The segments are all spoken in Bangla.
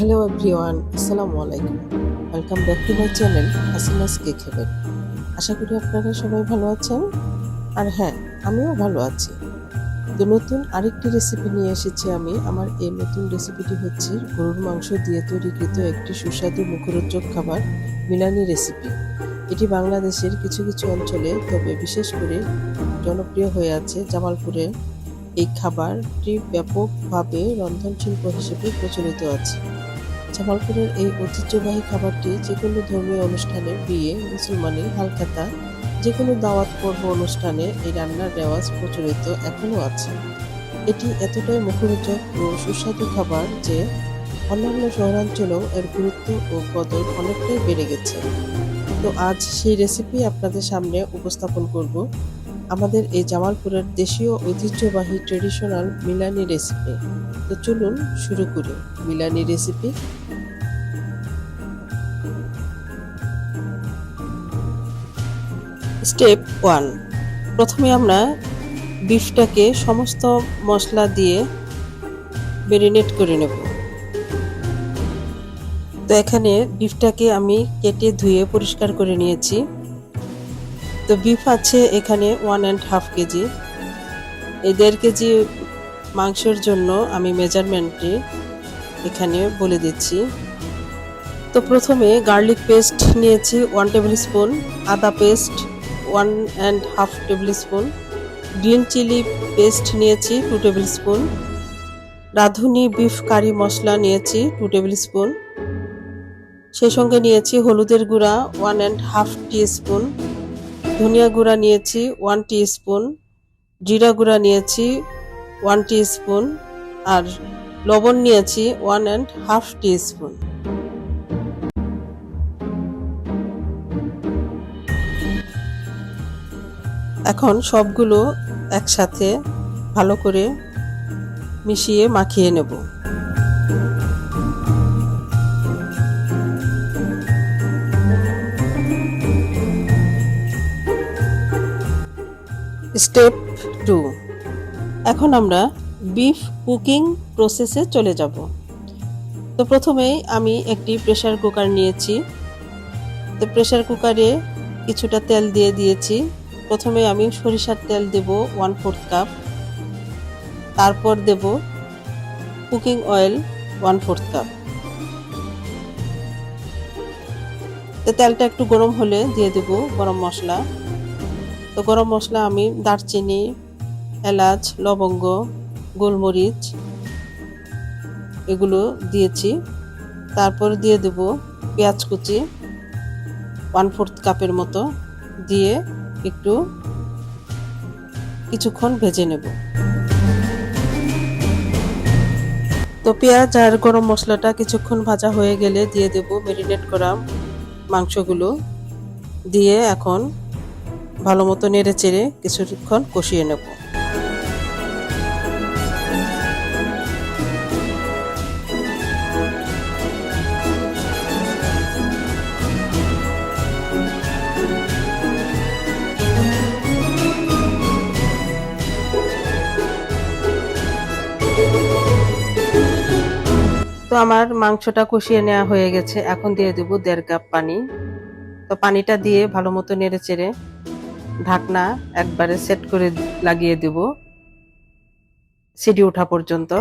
হ্যালো এভরিওয়ান, আসসালামু আলাইকুম। Welcome back to my channel Hasina's cake heaven. আশা করি আপনারা সবাই ভালো আছেন। আর হ্যাঁ আমিও ভালো আছি। তো নতুন আরেকটি রেসিপি নিয়ে এসেছি আমি। আমার এই নতুন রেসিপিটি হচ্ছে গরুর মাংস দিয়ে তৈরিকৃত একটি সুস্বাদু মুখরোচক খাবার, মিলানি রেসিপি এটি বাংলাদেশের কিছু কিছু অঞ্চলে, তবে বিশেষ করে জনপ্রিয় হয়ে আছে জামালপুরে। এই খাবারটি ব্যাপকভাবে রন্ধনশিল্প হিসেবে প্রচলিত আছে। জামালপুরের এই ঐতিহ্যবাহী খাবারটি যে কোনো ধর্মীয় অনুষ্ঠানে বিয়ে, মুসলমানি, হালখাতা যে কোনো দাওয়াত পর্ব অনুষ্ঠানে এই রান্নার রেওয়াজ প্রচলিত এখনও আছে। এটি এতটাই মুখরোচক ও সুস্বাদু খাবার যে অন্যান্য শহরাঞ্চলেও এর গুরুত্ব ও কদর অনেকটাই বেড়ে গেছে। তো আজ সেই রেসিপি আপনাদের সামনে উপস্থাপন করব। আমাদের এই জামালপুরের দেশীয় ঐতিহ্যবাহী ট্রেডিশনাল মিলানি রেসিপি। তো চলুন শুরু করি মিলানি রেসিপি। স্টেপ ওয়ান, প্রথমে আমরা বিফটাকে সমস্ত মশলা দিয়ে মেরিনেট করে নেব। তো এখানে বিফটাকে আমি কেটে ধুয়ে পরিষ্কার করে নিয়েছি। তো বিফ আছে এখানে ওয়ান অ্যান্ড হাফ কেজি। এই দেড় কেজি মাংসের জন্য আমি মেজারমেন্টে এখানে বলে দিচ্ছি। তো প্রথমে গার্লিক পেস্ট নিয়েছি ওয়ান টেবিল স্পুন আদা paste one and half tablespoon green chilli paste নিয়েছি two tablespoon Radhuni beef curry মশলা নিয়েছি টু টেবিল স্পুন সেই সঙ্গে নিয়েছি হলুদের গুঁড়া one and half teaspoon ধনিয়া গুঁড়া নিয়েছি ওয়ান টি স্পুন জিরা গুঁড়া নিয়েছি ওয়ান টি স্পুন আর লবণ নিয়েছি one and half teaspoon এখন সবগুলো একসাথে ভালো করে মিশিয়ে মাখিয়ে নেব। Step two. এখন আমরা বিফ কুকিং প্রসেসে চলে যাব। তো প্রথমেই আমি একটি প্রেশার কুকার নিয়েছি। তো প্রেশার কুকারে কিছুটা তেল দিয়ে দিয়েছি। প্রথমে আমি সরিষার তেল দেব ওয়ান ফোর্থ কাপ তারপর দেব cooking oil one fourth cup তো তেলটা একটু গরম হলে দিয়ে দেব গরম মশলা। তো গরম মশলা আমি দারচিনি, এলাচ, লবঙ্গ, গোলমরিচ এগুলো দিয়েছি। তারপর দিয়ে দেব পেঁয়াজ কুচি ওয়ান ফোর্থ কাপের মতো দিয়ে একটু কিছুক্ষণ ভেজে নেব। তো পেঁয়াজ আর গরম মশলাটা কিছুক্ষণ ভাজা হয়ে গেলে দিয়ে দেব মেরিনেট করা মাংসগুলো। দিয়ে এখন ভালো মতো নেড়ে চেড়ে কিছুক্ষণ কষিয়ে নেব। তো আমার মাংসটা কষিয়ে নেওয়া হয়ে গেছে। এখন দিয়ে দেবো দেড় কাপ পানি। তো পানিটা দিয়ে ভালো মতো নেড়ে চেড়ে ঢাকনা একবারে সেট করে লাগিয়ে দেব। সিডি ওঠা পর্যন্ত।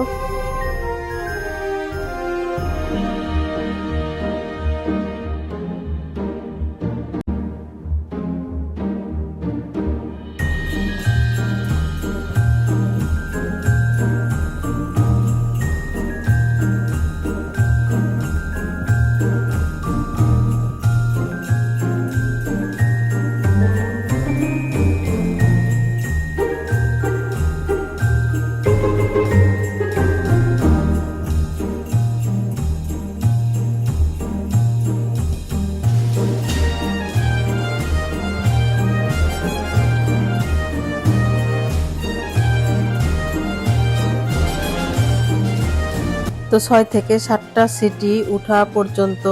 তো ছয় থেকে সাতটা সিটি উঠা পর্যন্ত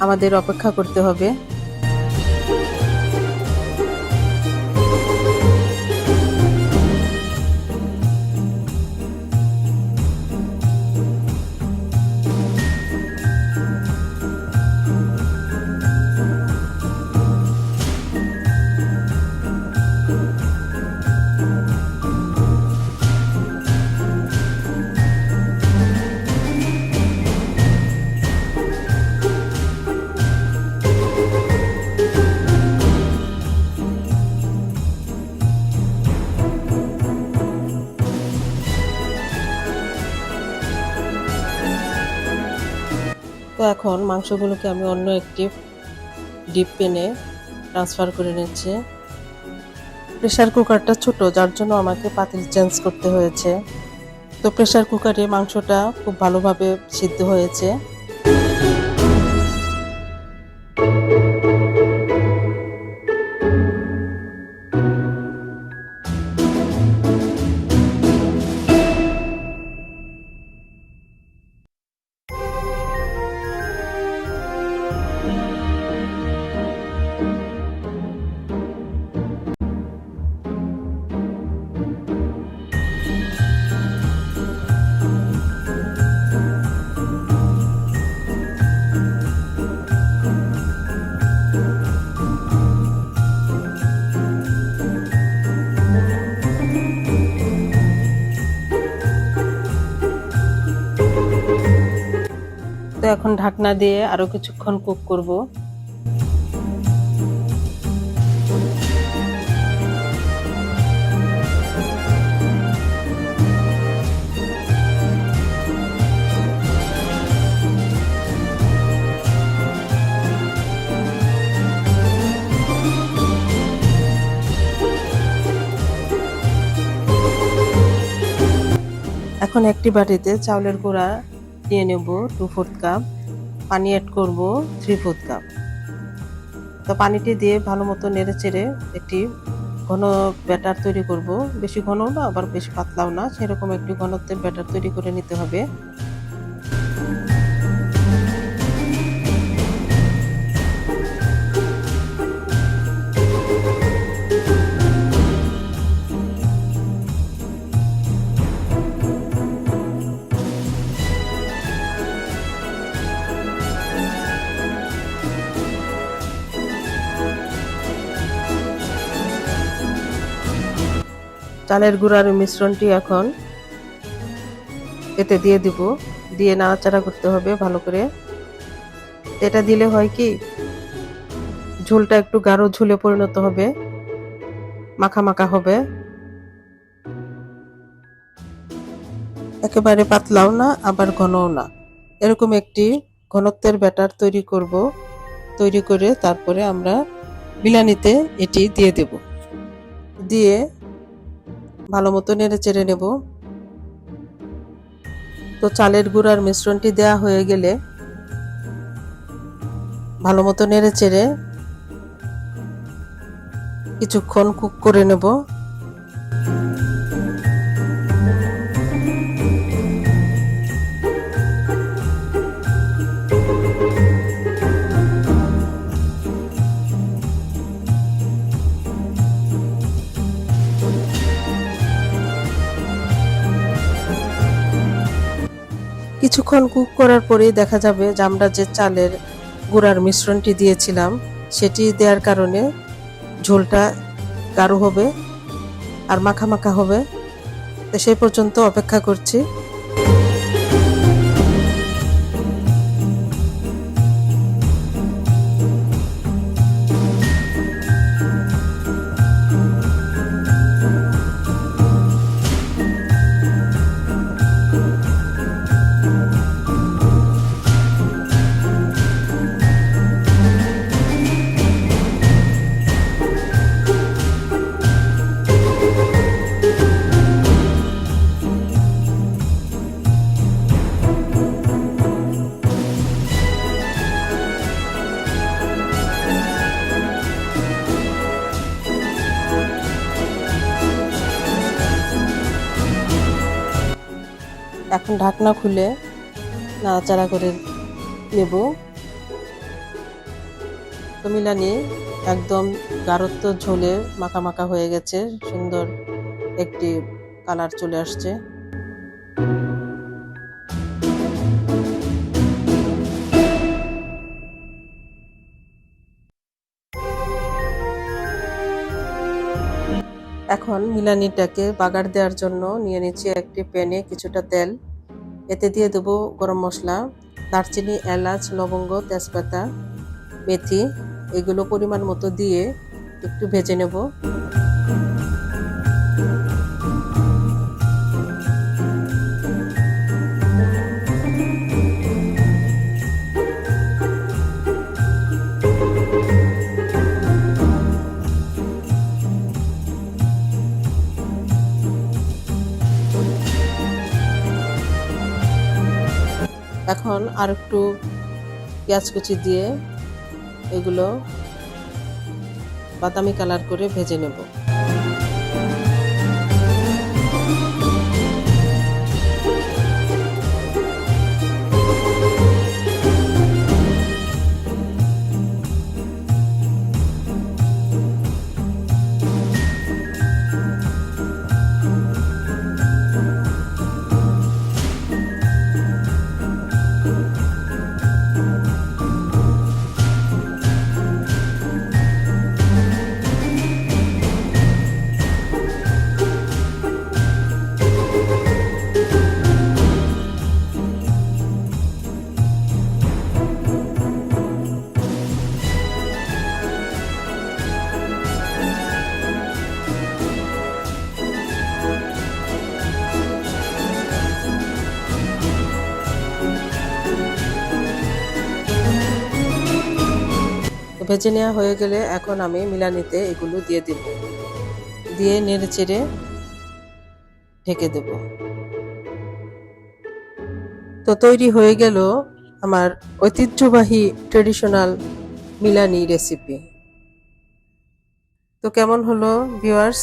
আমাদের অপেক্ষা করতে হবে। তো এখন মাংসগুলোকে আমি অন্য একটি ডিপ পেনে ট্রান্সফার করে নিচ্ছি। প্রেশার কুকারটা ছোট, যার জন্য আমাকে পাতিল চেঞ্জ করতে হয়েছে। তো প্রেশার কুকারে মাংসটা খুব ভালোভাবে সিদ্ধ হয়েছে। এখন ঢাকনা দিয়ে আরও কিছুক্ষণ কুক করব। এখন একটি বাটিতে চাউলের গুঁড়া দিয়ে নেব টু ফোর্থ কাপ। পানি অ্যাড করব থ্রি ফোর্থ কাপ তো পানিটি দিয়ে ভালো মতো নেড়ে চেড়ে একটি ঘন ব্যাটার তৈরি করব। বেশি ঘন না, আবার বেশি পাতলাও না, সেরকম একটি ঘনত্বের ব্যাটার তৈরি করে নিতে হবে। চালের গুঁড়ার মিশ্রণটি এখন এতে দিয়ে দিব। দিয়ে নাড়াচাড়া করতে হবে ভালো করে। এটা দিলে হয় কি, ঝোলটা একটু গাঢ় ঝুলে পরিণত হবে, মাখা মাখা হবে। একেবারে পাতলাও না, আবার ঘনও না। এরকম একটি ঘনত্বের ব্যাটার তৈরি করব। তৈরি করে তারপরে আমরা বিলানিতে এটি দিয়ে দেব। দিয়ে ভালো মতো নেড়ে চেড়ে নেব। তো চালের গুঁড়ার মিশ্রণটি দেয়া হয়ে গেলে ভালো মতো নেড়ে চেড়ে কিছুক্ষণ কুক করে নেব। কিছুক্ষণ কুক করার পরেই দেখা যাবে যে আমরা যে চালের গুঁড়ার মিশ্রণটি দিয়েছিলাম, সেটি দেওয়ার কারণে ঝোলটা গাঢ় হবে আর মাখা মাখা হবে। তো সেই পর্যন্ত অপেক্ষা করছি। এখন ঢাকনা খুলে নাড়াচাড়া করে নেব। তো একদম গাঢ়ত্ব ঝোলে মাখা মাখা হয়ে গেছে, সুন্দর একটি কালার চলে আসছে। এখন মিলানিটাকে বাগার দেওয়ার জন্য নিয়ে নিচ্ছি একটি প্যানে কিছুটা তেল। এতে দিয়ে দেবো গরম মশলা, দারচিনি, এলাচ, লবঙ্গ, তেজপাতা, মেথি। এগুলো পরিমাণ মতো দিয়ে একটু ভেজে নেব। আর একটু পেঁয়াজ কুচি দিয়ে এগুলো বাদামি কালার করে ভেজে নেব। ভেজে নেওয়া হয়ে গেলে এখন আমি মিলানিতে এগুলো দিয়ে দেব। দিয়ে নেড়ে চেড়ে ঢেকে দেব। তো তৈরি হয়ে গেল আমার ঐতিহ্যবাহী ট্রেডিশনাল মিলানি রেসিপি তো কেমন হলো ভিউয়ার্স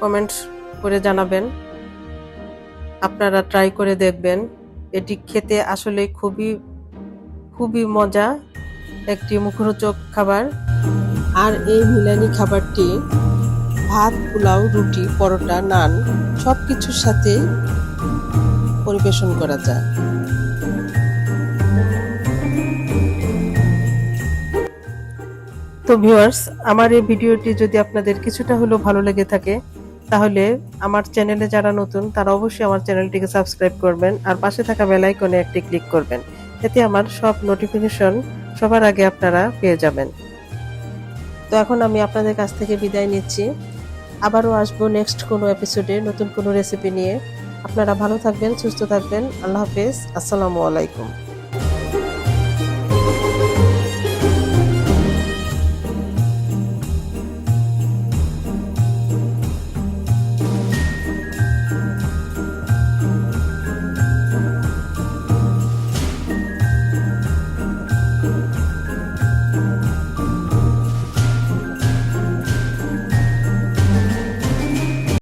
কমেন্ট করে জানাবেন। আপনারা ট্রাই করে দেখবেন। এটি খেতে আসলে খুবই খুবই মজা একটি মুখরোচক খাবার। আর এই মিলানি খাবারটি ভাত, পোলাও, রুটি, পরোটা, নান সব কিছুর সাথে পরিবেশন করা যায়। তো ভিউয়ার্স, আমার এই ভিডিওটি যদি আপনাদের কিছুটা হলেও ভালো লেগে থাকে, তাহলে আমার চ্যানেলে যারা নতুন, তারা অবশ্যই আমার চ্যানেলটিকে সাবস্ক্রাইব করবেন আর পাশে থাকা বেল আইকনে একটি ক্লিক করবেন। এতে আমার সব নোটিফিকেশন সবার আগে আপনারা পেয়ে যাবেন। তো এখন আমি আপনাদের কাছ থেকে বিদায় নিচ্ছি। আবারও আসব নেক্সট কোনো এপিসোডে নতুন কোনো রেসিপি নিয়ে। আপনারা ভালো থাকবেন, সুস্থ থাকবেন। আল্লাহ হাফেজ। আসসালামু আলাইকুম।